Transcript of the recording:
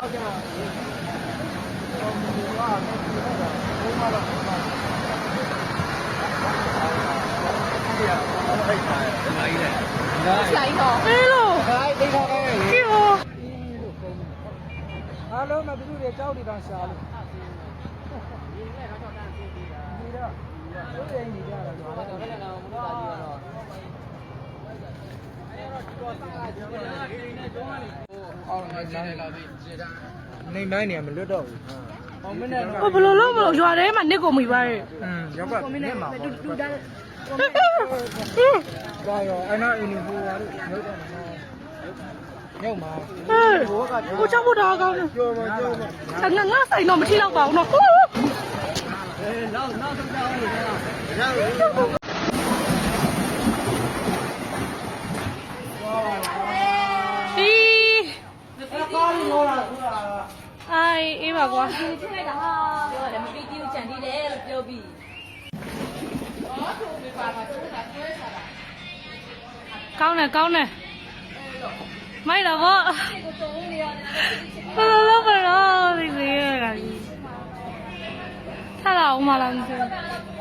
အေးလို့ခိုင်းတိတ်ထားခိုင်းလေကြည့်ဟောအားလုံးမသူတွေကြောက်နေတာရှာလို့ဒီတော့တို့ ရင်နေကြတာတော့နေနိုင်နေမလွတ်တော့ဘူး။ဟောမင်းနဲ့ဟိုဘယ်လိုလုပ်မလို့ရွာထဲမှာနစ်ကုန်ပြီပါရဲ့อืมရောက်ကမင်းမှာတူတူတာကာရောအနာအင်းဘူဝါတို့ရုပ်တယ်နော်ရုပ်မှာဟေးကိုချောက်ဖို့တာကောင်းတယ်ကြောမကြောမအငငါဆိုင်တော့မထိတော့ပါဘူးနော်အဲနောက်နောက်ဆုံးကြောင်းနေတယ်။ဒီ ကွာဒီထည့်လိုက်တာဟာပြောတယ်မပီတီကိုကြံသေးတယ်လို့ပြောပြီးဟောသူပြပါမှာသူကကျွေးစားတာကောင်းတယ်ကောင်းတယ်မိုက်တော့ဗောဘယ်လိုဘယ်လိုဒီစီရတာထားလာအောင်မလားမသိဘူး